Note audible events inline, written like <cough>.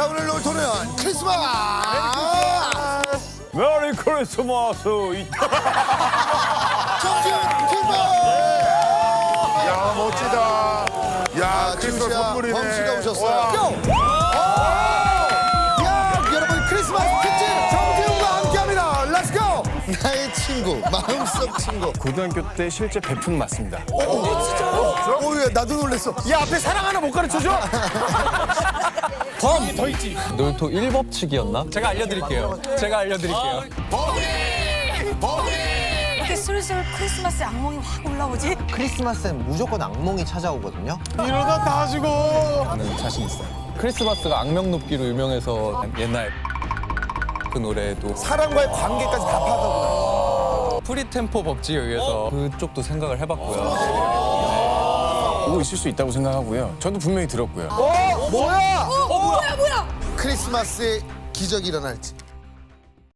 자 오늘 놀토는 크리스마스. 메리 크리스마스. 이- 정지훈 킬러. 야 멋지다. 야 크리스마스 지훈 씨와 선물이네. 범 씨가 와. 오셨어요. 야 여러분 크리스마스 특집 정지훈과 함께합니다. 렛츠 고. 나의 친구, 마음속 친구. 고등학교 때 실제 베푼 맞습니다. 오, 야, 나도 놀랬어. 야 앞에 사랑 하나 못 가르쳐줘? <laughs> 놀토 1법칙이었나? 제가 알려드릴게요. 제가 알려드릴게요. 이렇게 슬슬 크리스마스 악몽이 확 올라오지? 크리스마스엔 무조건 악몽이 찾아오거든요. 이러다 다 죽어. 저는 자신 있어요. 크리스마스가 악명 높기로 유명해서 옛날 그 노래도 사랑과의 관계까지 다 파악하고. 프리템포 법칙에 의해서 그쪽도 생각을 해봤고요. 오고 있을 수 있다고 생각하고요. 저도 분명히 들었고요. 어, 뭐야, 뭐야? 크리스마스에 기적이 일어날지.